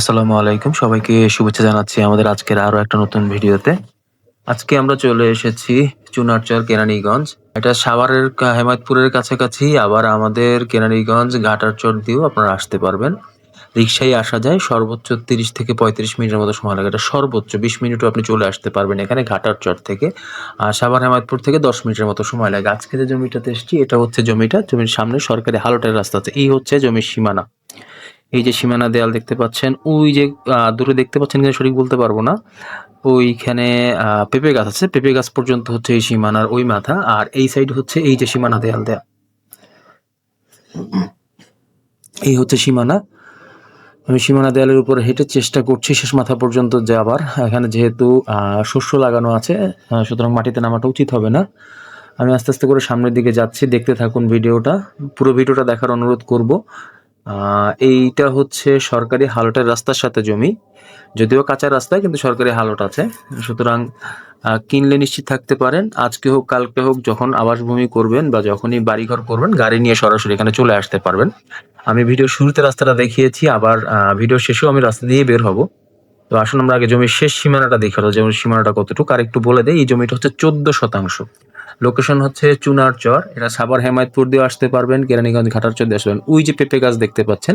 আসসালামু আলাইকুম। সবাইকে শুভেচ্ছা জানাচ্ছি আমাদের আজকের আরও একটা নতুন ভিডিওতে। আজকে আমরা চলে এসেছি চুনারচর কেরানীগঞ্জ। এটা সাভারের হেমায়তপুরের কাছাকাছি। আবার আমাদের কেরানীগঞ্জ ঘাটারচর দিয়েও আপনারা আসতে পারবেন। রিক্সায় আসা যায়, সর্বোচ্চ তিরিশ থেকে পঁয়ত্রিশ মিনিটের মতো সময় লাগে। এটা সর্বোচ্চ বিশ মিনিটও আপনি চলে আসতে পারবেন এখানে ঘাটারচর থেকে। আর সাভার হেমায়তপুর থেকে দশ মিনিটের মতো সময় লাগে। আজকে যে জমিটাতে এসেছি, এটা হচ্ছে জমিটা। জমির সামনে সরকারি হালটের রাস্তা আছে। এই হচ্ছে জমির সীমানা। এই যে সীমানা দেয়াল দেখতে পাচ্ছেন, ওই যে দূরে দেখতে পাচ্ছেন কিনা সঠিক বলতে পারব না। ওইখানে পেঁপে গাছ আছে, পেঁপে গাছ পর্যন্ত হচ্ছে এই সীমানার ওই মাথা, আর এই সাইড হচ্ছে এই যে সীমানা দেয়াল দেয়া। এই হচ্ছে সীমানা। আমি সীমানা দেয়ালের উপর হেঁটে চেষ্টা করছি শেষ মাথা পর্যন্ত যাবার। এখানে যেহেতু শস্য লাগানো আছে সুতরাং মাটিতে নামাটা উচিত হবে না। আমি আস্তে আস্তে করে সামনের দিকে যাচ্ছি, দেখতে থাকুন ভিডিওটা। পুরো ভিডিওটা দেখার অনুরোধ করব। এইটা হচ্ছে সরকারি হালটের রাস্তার সাথে জমি। যদিও কাঁচা রাস্তা, কিন্তু সরকারি হালট আছে। সুতরাং কিনলে নিশ্চিত থাকতে পারেন। আজকে হোক, কালকে হোক, যখন আবাসভূমি করবেন বা যখনই বাড়িঘর করবেন, গাড়ি নিয়ে সরাসরি এখানে চলে আসতে পারবেন। আমি ভিডিও শুরুতে রাস্তাটা দেখিয়েছি, আবার ভিডিও শেষেও আমি রাস্তা দিয়ে বের হব। তো আসুন আমরা আগে জমির শেষ সীমানাটা দেখে জমির সীমানাটা কতটুকু। আর একটু বলে দেয় এই জমিটা হচ্ছে চোদ্দ শতাংশ। লোকেশন হচ্ছে চুনার চর। এটা সাবার হেমায়তপুর দিয়ে আসতে পারবেন, কেরানীগঞ্জ ঘাটার চর দিয়ে আসবেন। ওই যে পেঁপে গাছ দেখতে পাচ্ছেন,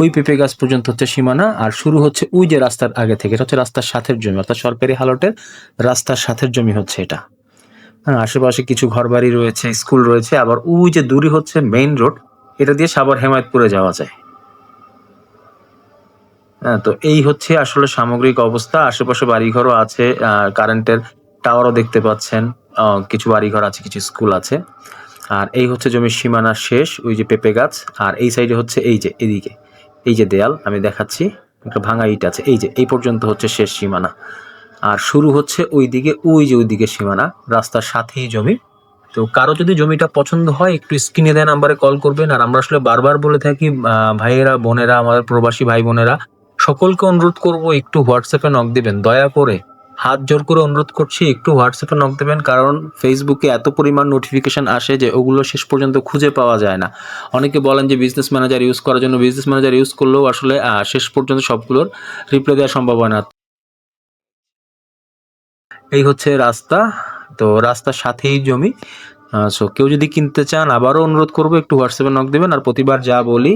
ওই পেঁপে গাছ পর্যন্ত হচ্ছে সীমানা। আর শুরু হচ্ছে ওই যে রাস্তার আগে থেকে, এটা হচ্ছে রাস্তার সাথের জমি, অর্থাৎ সরকারি হালটের রাস্তার সাথের জমি হচ্ছে এটা। হ্যাঁ আশেপাশে কিছু ঘরবাড়ি রয়েছে, স্কুল রয়েছে, আবার ওই যে দূরে হচ্ছে মেইন রোড এটা দিয়ে সাবার হেমায়তপুরে যাওয়া যায়। হ্যাঁ তো এই হচ্ছে আসলে সামগ্রিক অবস্থা। আশেপাশে বাড়িঘরও আছে কারেন্টের টাওয়ারও দেখতে পাচ্ছেন। কিছু বাড়িঘর আছে, কিছু স্কুল আছে। আর এই হচ্ছে জমির সীমানার শেষ, ওই যে পেঁপে গাছ। আর এই সাইডে হচ্ছে এই যে, এদিকে। এই যে দেয়াল, আমি দেখাচ্ছি। একটা ভাঙা ইট আছে। এই যে, এই পর্যন্ত হচ্ছে শেষ সীমানা। আর শুরু হচ্ছে ওইদিকে, ওই যে ওইদিকে সীমানা। রাস্তার সাথেই জমি। তো কারও যদি জমিটা পছন্দ হয়, একটু স্ক্রিনে দেওয়া নাম্বারে কল করবেন। আর আমরা আসলে বারবার বলে থাকি ভাইয়েরা, বোনেরা, আমাদের প্রবাসী ভাই বোনেরা সকলকে অনুরোধ করব, একটু হোয়াটসঅ্যাপে নক দিবেন। দয়া করে হাত জোর করে অনুরোধ করছি, একটু হোয়াটসঅ্যাপে নক দেবেন, কারণ ফেসবুকে এত পরিমাণ নোটিফিকেশন আসে যে ওগুলো শেষ পর্যন্ত খুঁজে পাওয়া যায় না। অনেকে বলেন যে বিজনেস ম্যানেজার ইউজ করার জন্য বিজনেস ম্যানেজার ইউজ করলেও আসলে শেষ পর্যন্ত সবগুলোর রিপ্লাই দেওয়া সম্ভব হয় না। এই হচ্ছে রাস্তা। তো রাস্তার সাথেই জমি। সো কেউ যদি কিনতে চান, আবারও অনুরোধ করব, একটু হোয়াটসঅ্যাপে নক দেবেন আর প্রতিবার যা বলি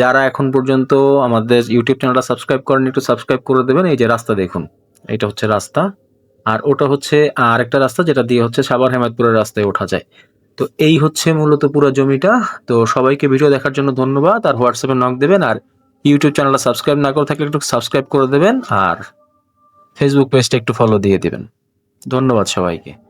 যারা এখন পর্যন্ত আমাদের ইউটিউব চ্যানেলটা সাবস্ক্রাইব করেন একটু সাবস্ক্রাইব করে দেবেন, এই যে রাস্তা দেখুন। এটা হচ্ছে রাস্তা। আর ওটা হচ্ছে, আর একটা রাস্তা যেটা দিয়ে হচ্ছে সাবার হেমায়তপুরের রাস্তায় ওঠা যায়। তো এই হচ্ছে মূলত পুরো জমিটা। তো সবাইকে ভিডিও দেখার জন্য ধন্যবাদ। আর হোয়াটসঅ্যাপে নক দেবেন। আর ইউটিউব চ্যানেলটা সাবস্ক্রাইব না করে থাকলে একটু সাবস্ক্রাইব করে দেবেন। আর ফেসবুক পেজটা একটু ফলো দিয়ে দেবেন। ধন্যবাদ সবাইকে।